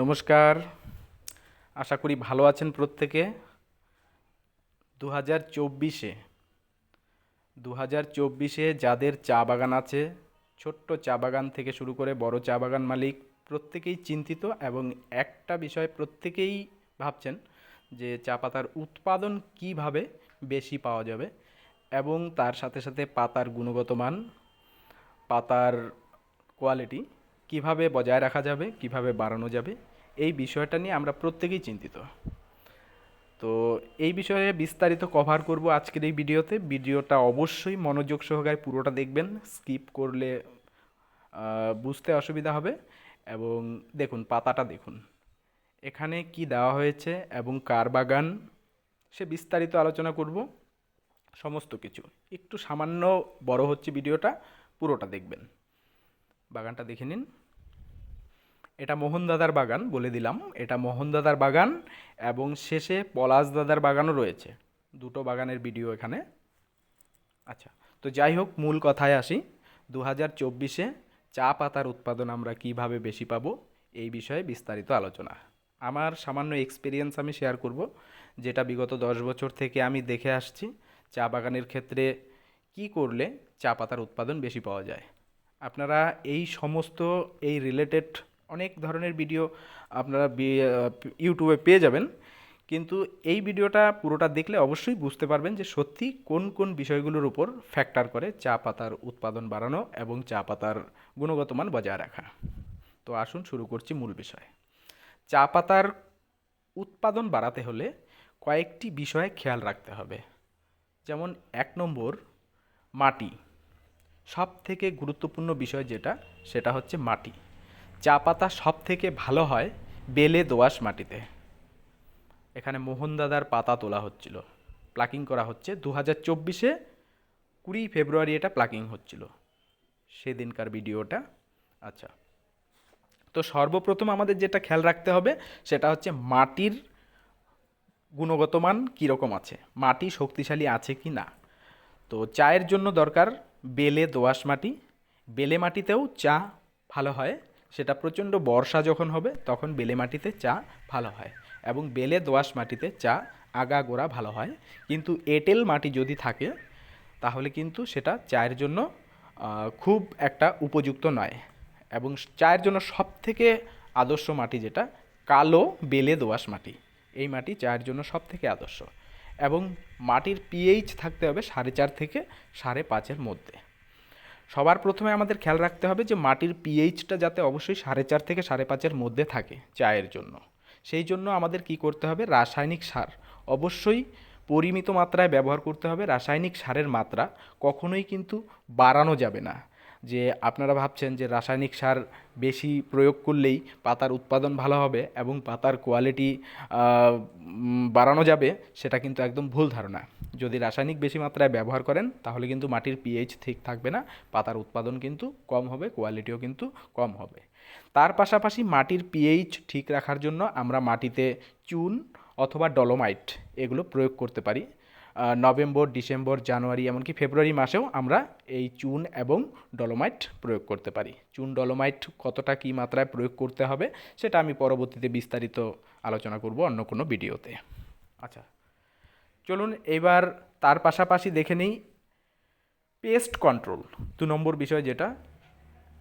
নমস্কার। আশা করি ভালো আছেন প্রত্যেকে। দু হাজার চব্বিশে দু হাজার চব্বিশে যাদের চা বাগান আছে, ছোট্ট চা বাগান থেকে শুরু করে বড় চা বাগান মালিক প্রত্যেকেই চিন্তিত এবং একটা বিষয় প্রত্যেকেই ভাবছেন যে চা পাতার উৎপাদন কীভাবে বেশি পাওয়া যাবে এবং তার সাথে সাথে পাতার গুণগত মান, পাতার কোয়ালিটি কীভাবে বজায় রাখা যাবে, কীভাবে বাড়ানো যাবে এই বিষয়টা নিয়ে আমরা প্রত্যেকেই চিন্তিত। তো এই বিষয়ে বিস্তারিত কভার করব আজকের এই ভিডিওতে। ভিডিওটা অবশ্যই মনোযোগ সহকারে পুরোটা দেখবেন স্কিপ করলে বুঝতে অসুবিধা হবে এবং দেখুন, পাতাটা দেখুন। এখানে কি দেওয়া হয়েছে এবং কার বাগান, সে বিস্তারিত আলোচনা করব। সমস্ত কিছু। একটু সামান্য বড় হচ্ছে ভিডিওটা, পুরোটা দেখবেন। বাগানটা দেখে নিন। এটা মোহন দাদার বাগান বলে দিলাম। এটা মোহন দাদার বাগান এবং শেষে পলাশ দাদার বাগানও রয়েছে। দুটো বাগানের ভিডিও এখানে। আচ্ছা তো যাই হোক, মূল কথায় আসি। দু হাজার চব্বিশে চা পাতার উৎপাদন আমরা কীভাবে বেশি পাব, এই বিষয়ে বিস্তারিত আলোচনা। আমার সামান্য এক্সপিরিয়েন্স আমি শেয়ার করব, যেটা বিগত দশ বছর থেকে আমি দেখে আসছি, চা বাগানের ক্ষেত্রে কি করলে চা পাতার উৎপাদন বেশি পাওয়া যায়। আপনারা এই সমস্ত, এই রিলেটেড অনেক ধরনের ভিডিও আপনারা ইউটিউবে পেয়ে যাবেন। কিন্তু এই ভিডিওটা পুরোটা দেখলে অবশ্যই বুঝতে পারবেন যে সত্যি কোন কোন বিষয়গুলোর উপর ফ্যাক্টর করে চা পাতার উৎপাদন বাড়ানো এবং চা পাতার গুণগত মান বজায় রাখা। তো আসুন শুরু করছি মূল বিষয়। চা পাতার উৎপাদন বাড়াতে হলে কয়েকটি বিষয়ে খেয়াল রাখতে হবে। যেমন এক নম্বর, মাটি। সব থেকে গুরুত্বপূর্ণ বিষয় যেটা, সেটা হচ্ছে মাটি। চা পাতা সব থেকে ভালো হয় বেলে দোআঁশ মাটিতে। এখানে মোহনদাদার পাতা তোলা হচ্ছিল। প্লাকিং করা হচ্ছে দু হাজার চব্বিশে কুড়ি ফেব্রুয়ারি এটা প্লাকিং হচ্ছিল। সেদিনকার ভিডিওটা। আচ্ছা। তো সর্বপ্রথম আমাদের যেটা খেয়াল রাখতে হবে সেটা হচ্ছে মাটির গুণগত মান কীরকম আছে, মাটি শক্তিশালী আছে কি না। তো চায়ের জন্য দরকার বেলে দোআঁশ মাটি। বেলে মাটিতেও চা ভালো হয়। সেটা প্রচণ্ড বর্ষা যখন হবে, তখন বেলে মাটিতে চা ভালো হয় এবং বেলে দোআঁশ মাটিতে চা আগাগোড়া ভালো হয়। কিন্তু এঁটেল মাটি যদি থাকে, তাহলে কিন্তু সেটা চায়ের জন্য খুব একটা উপযুক্ত নয়। এবং চায়ের জন্য সবথেকে আদর্শ মাটি যেটা, কালো বেলে দোআঁশ মাটি। এই মাটি চায়ের জন্য সব থেকে আদর্শ। এবং মাটির পিএইচ থাকতে হবে সাড়ে চার থেকে সাড়ে পাঁচের মধ্যে। সবার প্রথমে আমাদের খেয়াল রাখতে হবে যে মাটির পিএইচটা যাতে অবশ্যই সাড়ে চার থেকে সাড়ে পাঁচের মধ্যে থাকে চায়ের জন্য। সেই জন্য আমাদের কি করতে হবে? রাসায়নিক সার। অবশ্যই পরিমিত মাত্রায় ব্যবহার করতে হবে। রাসায়নিক সারের মাত্রা কখনোই কিন্তু বাড়ানো যাবে না। যে আপনারা ভাবছেন যে রাসায়নিক সার বেশি প্রয়োগ করলেই পাতার উৎপাদন ভালো হবে এবং পাতার কোয়ালিটি বাড়ানো যাবে, সেটা কিন্তু একদম ভুল ধারণা। যদি রাসায়নিক বেশি মাত্রায় ব্যবহার করেন, তাহলে কিন্তু মাটির পিএইচ ঠিক থাকবে না, পাতার উৎপাদন কিন্তু কম হবে কোয়ালিটিও কিন্তু কম হবে। তার পাশাপাশি মাটির পিএইচ ঠিক রাখার জন্য আমরা মাটিতে চুন অথবা ডলোমাইট এগুলো প্রয়োগ করতে পারি। নভেম্বর, ডিসেম্বর, জানুয়ারি, এমনকি ফেব্রুয়ারি মাসেও আমরা এই চুন এবং ডলোমাইট প্রয়োগ করতে পারি। চুন ডলোমাইট কতটা কী মাত্রায় প্রয়োগ করতে হবে, সেটা আমি পরবর্তীতে বিস্তারিত আলোচনা করব অন্য কোনো ভিডিওতে আচ্ছা চলুন এবার তার পাশাপাশি দেখে নিই পেস্ট কন্ট্রোল। দু নম্বর বিষয় যেটা,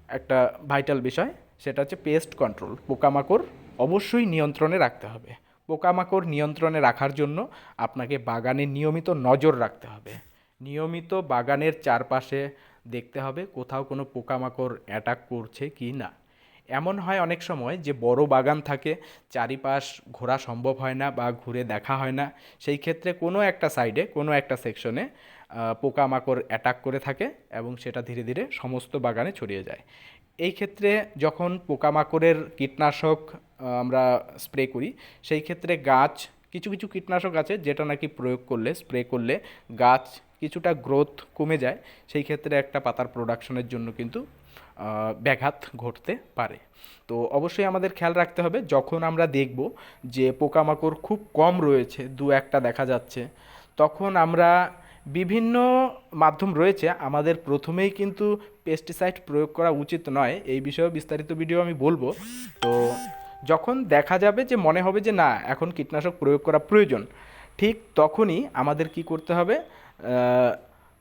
একটা ভাইটাল বিষয়, সেটা হচ্ছে পেস্ট কন্ট্রোল। পোকামাকড় অবশ্যই নিয়ন্ত্রণে রাখতে হবে। পোকামাকড় নিয়ন্ত্রণে রাখার জন্য আপনাকে বাগানে নিয়মিত নজর রাখতে হবে। নিয়মিত বাগানের চারপাশে দেখতে হবে কোথাও কোনো পোকামাকড় অ্যাটাক করছে কি না। এমন হয় অনেক সময় যে বড় বাগান থাকে, চারিপাশ ঘোরা সম্ভব হয় না বা ঘুরে দেখা হয় না। সেই ক্ষেত্রে কোনো একটা সাইডে কোনো একটা সেকশনে পোকামাকড় অ্যাটাক করে থাকে এবং সেটা ধীরে ধীরে সমস্ত বাগানে ছড়িয়ে যায়। এই ক্ষেত্রে যখন পোকামাকড়ের কীটনাশক আমরা স্প্রে করি, সেই ক্ষেত্রে গাছ, কিছু কিছু কীটনাশক আছে যেটা নাকি প্রয়োগ করলে স্প্রে করলে গাছ কিছুটা গ্রোথ কমে যায়। সেই ক্ষেত্রে একটা পাতার প্রোডাকশনের জন্য কিন্তু ব্যাঘাত ঘটতে পারে। তো অবশ্যই আমাদের খেয়াল রাখতে হবে, যখন আমরা দেখব যে পোকামাকড় খুব কম রয়েছে, দু একটা দেখা যাচ্ছে, তখন আমরা বিভিন্ন মাধ্যম রয়েছে, আমাদের প্রথমেই কিন্তু পেস্টিসাইড প্রয়োগ করা উচিত নয়, এই বিষয়েও বিস্তারিত ভিডিও আমি বলব। তো যখন দেখা যাবে যে মনে হবে যে না, এখন কীটনাশক প্রয়োগ করা প্রয়োজন, ঠিক তখনই আমাদের কি করতে হবে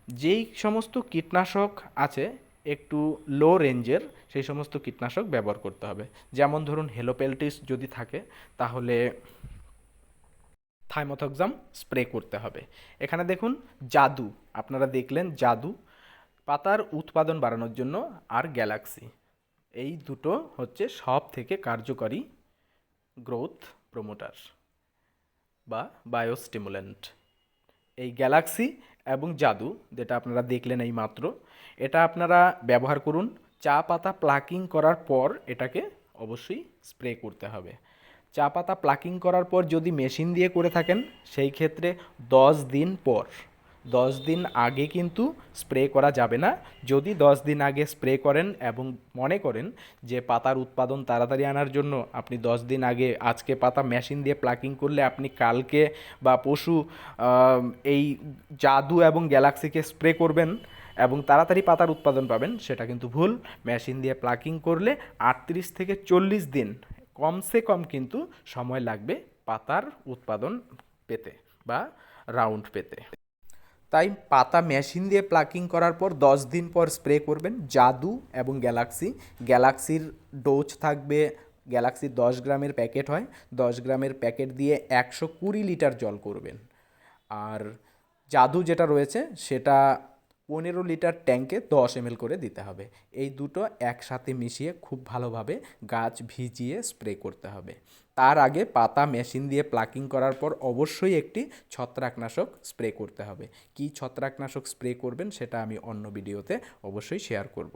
যেই সমস্ত কীটনাশক আছে একটু লো রেঞ্জের সেই সমস্ত কীটনাশক ব্যবহার করতে হবে। যেমন ধরুন হেলোপেলটিস যদি থাকে, তাহলে থাইমোথক্সাম স্প্রে করতে হবে। এখানে দেখুন জাদু, আপনারা দেখলেন জাদু। পাতার উৎপাদন বাড়ানোর জন্য আর গ্যালাক্সি। এই দুটো হচ্ছে সব থেকে কার্যকরী গ্রোথ প্রমোটার বা বায়োস্টিমুলেন্ট এই গ্যালাক্সি এবং জাদু, যেটা আপনারা দেখলেন এই মাত্র, এটা আপনারা ব্যবহার করুন। চা পাতা প্লাকিং করার পর এটাকে অবশ্যই স্প্রে করতে হবে। চা পাতা প্লাকিং করার পর যদি মেশিন দিয়ে করে থাকেন, সেই ক্ষেত্রে দশ দিন পর দশ দিন আগে কিন্তু স্প্রে করা যাবে না। যদি দশ দিন আগে স্প্রে করেন এবং মনে করেন যে পাতার উৎপাদন তাড়াতাড়ি আনার জন্য আপনি দশ দিন আগে আজকে পাতা মেশিন দিয়ে প্লাকিং করলে আপনি কালকে বা পশু এই জাদু এবং গ্যালাক্সিকে স্প্রে করবেন এবং তাড়াতাড়ি পাতার উৎপাদন পাবেন, সেটা কিন্তু ভুল। মেশিন দিয়ে প্লাকিং করলে আটত্রিশ থেকে চল্লিশ দিন কমসে কম কিন্তু সময় লাগবে পাতার উৎপাদন পেতে বা রাউন্ড পেতে। তাই পাতা মেশিন দিয়ে প্লাকিং করার পর দশ দিন পর স্প্রে করবেন জাদু এবং গ্যালাক্সি। গ্যালাক্সির ডোজ থাকবে, গ্যালাক্সির দশ গ্রামের প্যাকেট হয়, দশ গ্রামের প্যাকেট দিয়ে একশো কুড়ি লিটার জল করবেন। আর জাদু যেটা রয়েছে সেটা পনেরো লিটার ট্যাঙ্কে দশ এম করে দিতে হবে। এই দুটো একসাথে মিশিয়ে খুব ভালোভাবে গাছ ভিজিয়ে স্প্রে করতে হবে। তার আগে পাতা মেশিন দিয়ে প্লাকিং করার পর অবশ্যই একটি ছত্রাকনাশক স্প্রে করতে হবে। কী ছত্রাকনাশক স্প্রে করবেন সেটা আমি অন্য ভিডিওতে অবশ্যই শেয়ার করব।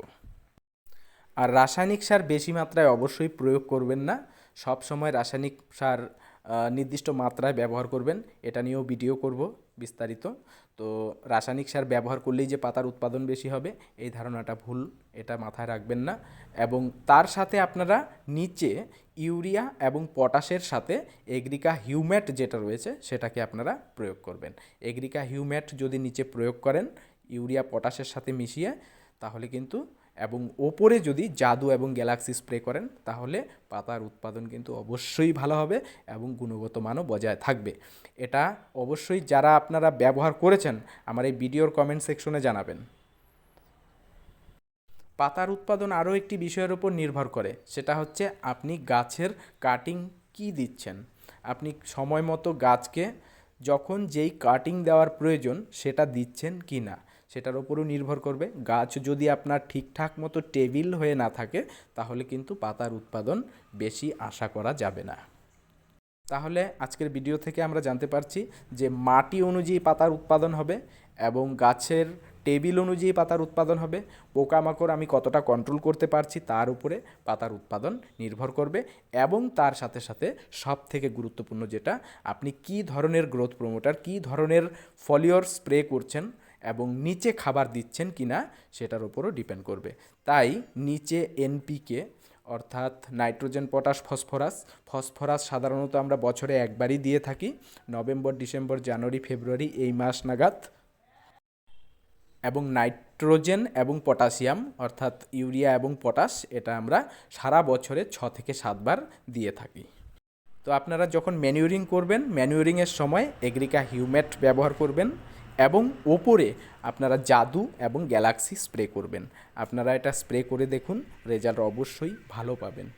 আর রাসায়নিক সার বেশি মাত্রায় অবশ্যই প্রয়োগ করবেন না। সব সময় রাসায়নিক সার নির্দিষ্ট মাত্রায় ব্যবহার করবেন। এটা নিয়েও ভিডিও করব বিস্তারিত। তো রাসায়নিক সার ব্যবহার করলেই যে পাতার উৎপাদন বেশি হবে, এই ধারণাটা ভুল, এটা মাথায় রাখবেন না। এবং তার সাথে আপনারা নিচে ইউরিয়া এবং পটাশের সাথে এগ্রিকা হিউম্যাট যেটা রয়েছে, সেটাকে আপনারা প্রয়োগ করবেন। এগ্রিকা হিউম্যাট যদি নিচে প্রয়োগ করেন, ইউরিয়া, পটাশের সাথে মিশিয়ে, তাহলে কিন্তু এবং ওপরে যদি জাদু এবং গ্যালাক্সি স্প্রে করেন, তাহলে পাতার উৎপাদন কিন্তু অবশ্যই ভালো হবে এবং গুণগত মানও বজায় থাকবে। এটা অবশ্যই যারা আপনারা ব্যবহার করেছেন, আমার এই ভিডিওর কমেন্ট সেকশনে জানাবেন। পাতার উৎপাদন আরও একটি বিষয়ের উপর নির্ভর করে, সেটা হচ্ছে আপনি গাছের কাটিং কি দিচ্ছেন? আপনি সময় মতো গাছকে যখন যেই কাটিং দেওয়ার প্রয়োজন, সেটা দিচ্ছেন কি না সেটার উপরও নির্ভর করবে। গাছ যদি আপনার ঠিকঠাক মতো টেবিল হয়ে না থাকে, তাহলে কিন্তু পাতার উৎপাদন বেশি আশা করা যাবে না। তাহলে আজকের ভিডিও থেকে আমরা জানতে পারছি যে মাটি অনুযায়ী পাতার উৎপাদন হবে এবং গাছের টেবিল অনুযায়ী পাতার উৎপাদন হবে। পোকামাকড় আমি কতটা কন্ট্রোল করতে পারছি তার উপরে পাতার উৎপাদন নির্ভর করবে এবং তার সাথে সাথে সব থেকে গুরুত্বপূর্ণ যেটা, আপনি কি ধরনের গ্রোথ প্রমোটার কি ধরনের ফলিওর স্প্রে করছেন এবং নিচে খাবার দিচ্ছেন কি না সেটার উপরও ডিপেন্ড করবে। তাই নিচে এনপিকে অর্থাৎ নাইট্রোজেন, পটাশ, ফসফরাস ফসফরাস সাধারণত আমরা বছরে একবারই দিয়ে থাকি, নভেম্বর, ডিসেম্বর, জানুয়ারি, ফেব্রুয়ারি এই মাস নাগাদ। এবং নাইট্রোজেন এবং পটাশিয়াম, অর্থাৎ ইউরিয়া এবং পটাশ, এটা আমরা সারা বছরে ছ থেকে সাতবার দিয়ে থাকি। তো আপনারা যখন ম্যানিউরিং করবেন, ম্যানিউরিংয়ের সময় এগ্রিকা হিউম্যাট ব্যবহার করবেন। এবং ওপরে আপনারা জাদু এবং গ্যালাক্সি স্প্রে করবেন। আপনারা এটা স্প্রে করে দেখুন, রেজাল্ট অবশ্যই ভালো পাবেন।